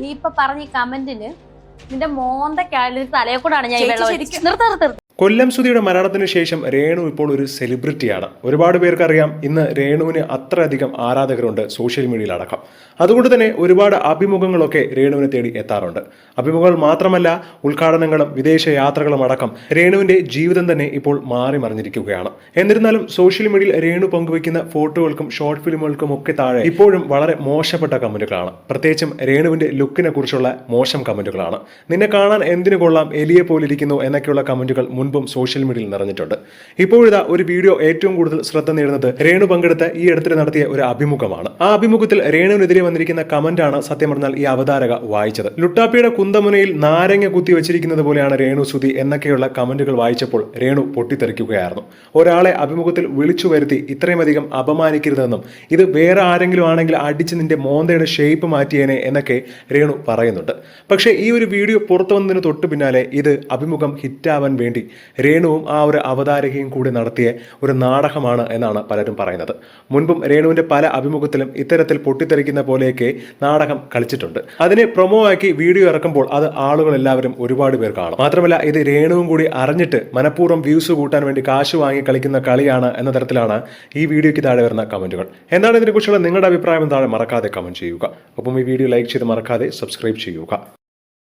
നീ ഇപ്പൊ പറഞ്ഞ കമന്റിന് നിന്റെ മോന്തക്കാളിൽ തലയെ കൂടാണ് ഞാൻ ഈ കൊല്ലം സുധിയുടെ മരണത്തിന് ശേഷം രേണു ഇപ്പോൾ ഒരു സെലിബ്രിറ്റിയാണ് ഒരുപാട് പേർക്കറിയാം ഇന്ന് രേണുവിന് അത്രയധികം ആരാധകരുണ്ട് സോഷ്യൽ മീഡിയയിൽ അടക്കം. അതുകൊണ്ട് തന്നെ ഒരുപാട് അഭിമുഖങ്ങളൊക്കെ രേണുവിനെ തേടി എത്താറുണ്ട്. അഭിമുഖങ്ങൾ മാത്രമല്ല ഉദ്ഘാടനങ്ങളും വിദേശ യാത്രകളും അടക്കം രേണുവിന്റെ ജീവിതം തന്നെ ഇപ്പോൾ മാറി മറിഞ്ഞിരിക്കുകയാണ്. എന്നിരുന്നാലും സോഷ്യൽ മീഡിയയിൽ രേണു പങ്കുവയ്ക്കുന്ന ഫോട്ടോകൾക്കും ഷോർട്ട് ഫിലിമുകൾക്കും ഒക്കെ താഴെ ഇപ്പോഴും വളരെ മോശപ്പെട്ട കമന്റുകളാണ്. പ്രത്യേകിച്ചും രേണുവിന്റെ ലുക്കിനെ കുറിച്ചുള്ള മോശം കമന്റുകളാണ്. നിന്നെ കാണാൻ എന്തിനു കൊള്ളാം എലിയെ പോലിരിക്കുന്നു എന്നൊക്കെയുള്ള കമന്റുകൾ മുൻപും സോഷ്യൽ മീഡിയയിൽ നിറഞ്ഞിട്ടുണ്ട്. ഇപ്പോഴിതാ ഒരു വീഡിയോ ഏറ്റവും കൂടുതൽ ശ്രദ്ധ നേടുന്നത് രേണു പങ്കെടുത്ത ഈ അടുത്തിടെ നടത്തിയ ഒരു അഭിമുഖമാണ്. ആ അഭിമുഖത്തിൽ രേണുവിനെതിരെ വന്നിരിക്കുന്ന കമന്റാണ് സത്യം പറഞ്ഞാൽ ഈ അവതാരക വായിച്ചത്. ലുട്ടാപ്പിയുടെ കുന്തമുനയിൽ നാരങ്ങ കുത്തി വെച്ചിരിക്കുന്നത് പോലെയാണ് രേണു സുതി എന്നൊക്കെയുള്ള കമന്റുകൾ വായിച്ചപ്പോൾ രേണു പൊട്ടിത്തെറിക്കുകയായിരുന്നു. ഒരാളെ അഭിമുഖത്തിൽ വിളിച്ചു വരുത്തി ഇത്രയുമധികം അപമാനിക്കരുതെന്നും ഇത് വേറെ ആരെങ്കിലും ആണെങ്കിൽ അടിച്ച് നിന്റെ മോന്തയുടെ ഷേപ്പ് മാറ്റിയേനെ എന്നൊക്കെ രേണു പറയുന്നുണ്ട്. പക്ഷേ ഈ ഒരു വീഡിയോ പുറത്തു വന്നതിന് തൊട്ട് പിന്നാലെ ഇത് അഭിമുഖം ഹിറ്റാവാൻ വേണ്ടി രേണുവും ആ ഒരു അവതാരകയും കൂടി നടത്തിയ ഒരു നാടകമാണ് എന്നാണ് പലരും പറയുന്നത്. മുൻപും രേണുവിന്റെ പല അഭിമുഖത്തിലും ഇത്തരത്തിൽ പൊട്ടിത്തെറിക്കുന്ന പോലെയൊക്കെ നാടകം കളിച്ചിട്ടുണ്ട്. അതിനെ പ്രൊമോ ആക്കി വീഡിയോ ഇറക്കുമ്പോൾ അത് ആളുകൾ എല്ലാവരും ഒരുപാട് പേർ കാണും. മാത്രമല്ല ഇത് രേണുവും കൂടി അറിഞ്ഞിട്ട് മനഃപൂർവം വ്യൂസ് കൂട്ടാൻ വേണ്ടി കാശ് വാങ്ങി കളിക്കുന്ന കളിയാണ് എന്ന തരത്തിലാണ് ഈ വീഡിയോയ്ക്ക് താഴെ വരുന്ന കമന്റുകൾ. എന്താണ് ഇതിനെക്കുറിച്ചുള്ള നിങ്ങളുടെ അഭിപ്രായം താഴെ മറക്കാതെ കമന്റ് ചെയ്യുക. ഒപ്പം ഈ വീഡിയോ ലൈക്ക് ചെയ്ത് മറക്കാതെ സബ്സ്ക്രൈബ് ചെയ്യുക.